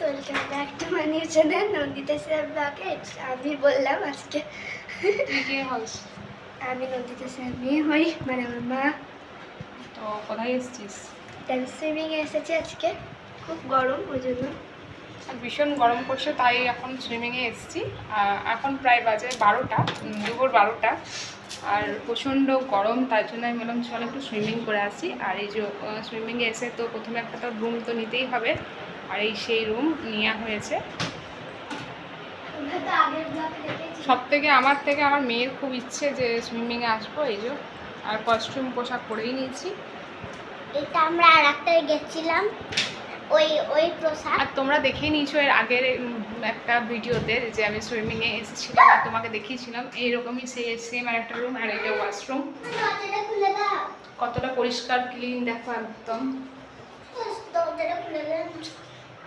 Welcome back to my new channel Nandita sir ব্লগে আমি বললাম আজকে আমি নন্দিতা স্যার মেয়ে হই মানে আমার মা তো কোথায় এসেছিস আমি সুইমিংয়ে এসেছি আজকে খুব গরম ওই জন্য ভীষণ গরম পড়ছে, তাই এখন সুইমিংয়ে এসেছি। এখন প্রায় বাজে বারোটা। দুপুর বারোটা। আর প্রচণ্ড গরম, তার জন্য আমি বললাম চল একটু সুইমিং করে আসি। আর এই যে সুইমিংয়ে এসে তো প্রথমে একটা তো রুম তো নিতেই হবে। আর এই সেই রুম নেওয়া হয়েছে। সব থেকে আমার থেকে আমার মেয়ের খুব ইচ্ছে যে সুইমিংয়ে আসব এই যে। আর কস্টিউম পোশাক পরেই নিয়েছি। এটা আমরা আর একটা গেছিলাম ওই ওই প্রসাদ আর তোমরা দেখেই নিয়েছো এর আগের একটা ভিডিওতে যে আমি সুইমিংয়ে এসেছিলাম আর তোমাকে দেখিয়েছিলাম। এইরকমই সেই সেম আর একটা রুম আর এটা ওয়াশরুম কতটা পরিষ্কার ক্লিন দেখো একদম।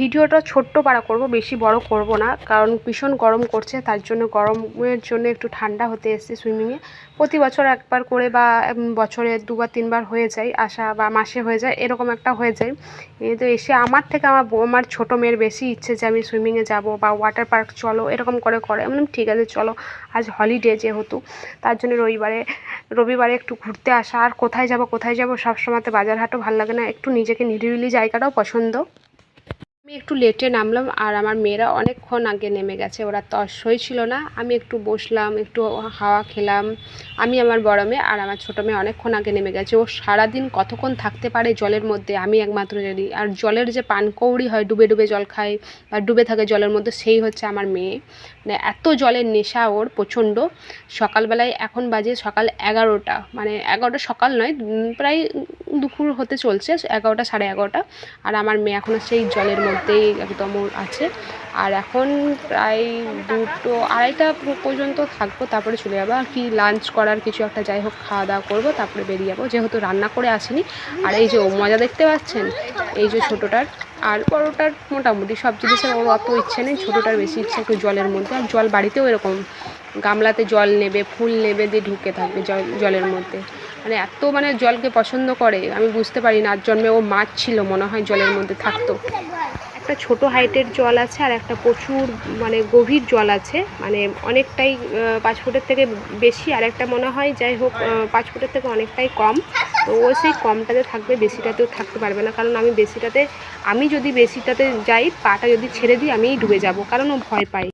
ভিডিওটা ছোট্ট পাড়া করব, বেশি বড় করব না, কারণ ভীষণ গরম করছে, তার জন্য গরমের জন্য একটু ঠান্ডা হতে এসেছি সুইমিংয়ে প্রতি বছর একবার করে বা বছরে দুবার, তিনবার হয়ে যায় আসা বা মাসে হয়ে যায়, এরকম একটা হয়ে যায়। তো এসে আমার থেকে আমার আমার ছোটো মেয়ের বেশি ইচ্ছে যে আমি সুইমিংয়ে যাব বা ওয়াটার পার্ক চলো, এরকম করে করে। আমি ঠিক আছে, চলো, আজ হলিডে যেহেতু, তার জন্য রবিবারে রবিবারে একটু ঘুরতে আসা, আর কোথায় যাব কোথায় যাব, সবসময়তে বাজার হাটও ভালো লাগে না, একটু নিজেকে নিরিবিলি জায়গাটাও পছন্দ। আমি একটু লেটে নামলাম আর আমার মেয়েরা অনেকক্ষণ আগে নেমে গেছে। ওরা তসই ছিল না। আমি একটু বসলাম, একটু হাওয়া খেলাম। আমি আমার বড় মেয়ে আর আমার ছোটো মেয়ে অনেকক্ষণ আগে নেমে গেছে। ও সারাদিন কতক্ষণ থাকতে পারে জলের মধ্যে, আমি একমাত্র জানি। আর জলের যে পানকৌড়ি হয়, ডুবে ডুবে জল খায় বা ডুবে থাকে জলের মধ্যে, সেই হচ্ছে আমার মেয়ে। মানে এত জলের নেশা ওর প্রচণ্ড। সকালবেলায় এখন বাজে সকাল এগারোটা। মানে এগারোটা সকাল নয় প্রায় দুপুর হতে চলছে, এগারোটা সাড়ে এগারোটা। আর আমার মেয়ে এখনও সেই জলের মধ্যেই একদম আছে। আর এখন প্রায় দুটো আড়াইটা পর্যন্ত থাকব, তারপরে চলে যাব। আর কি লাঞ্চ করার কিছু একটা যাই হোক খাওয়া দাওয়া করব, তারপরে বেরিয়ে যাব। যেহেতু রান্না করে আসিনি। আর এই যে ও মজা দেখতে পাচ্ছেন, এই যে ছোটোটার। আর বড়োটার মোটামুটি সব জিনিসের ওর অত ইচ্ছে নেই, ছোটোটার বেশি ইচ্ছে একটু জলের মধ্যে। আর জল বাড়িতেও এরকম গামলাতে জল নেবে, ফুল নেবে দিয়ে ঢুকে থাকবে জল, জলের মধ্যে। মানে এত মানে জলকে পছন্দ করে, আমি বুঝতে পারি না। আর জন্মে ও মাছ ছিল, মনে হয় জলের মধ্যে থাকতো। একটা ছোট হাইটের জল আছে আর একটা প্রচুর মানে গভীর জল আছে। মানে অনেকটাই পাঁচ ফুটের থেকে বেশি। আর একটা মনে হয়, যাই হোক পাঁচ ফুটের থেকে অনেকটাই কম। তো ও সেই কমটাতে থাকবে, বেশিটাতেও থাকতে পারবে না। কারণ আমি বেশিটাতে, আমি যদি বেশিটাতে যাই, পাটা যদি ছেড়ে দিই আমি ডুবে যাব। কারণ ও ভয় পায়।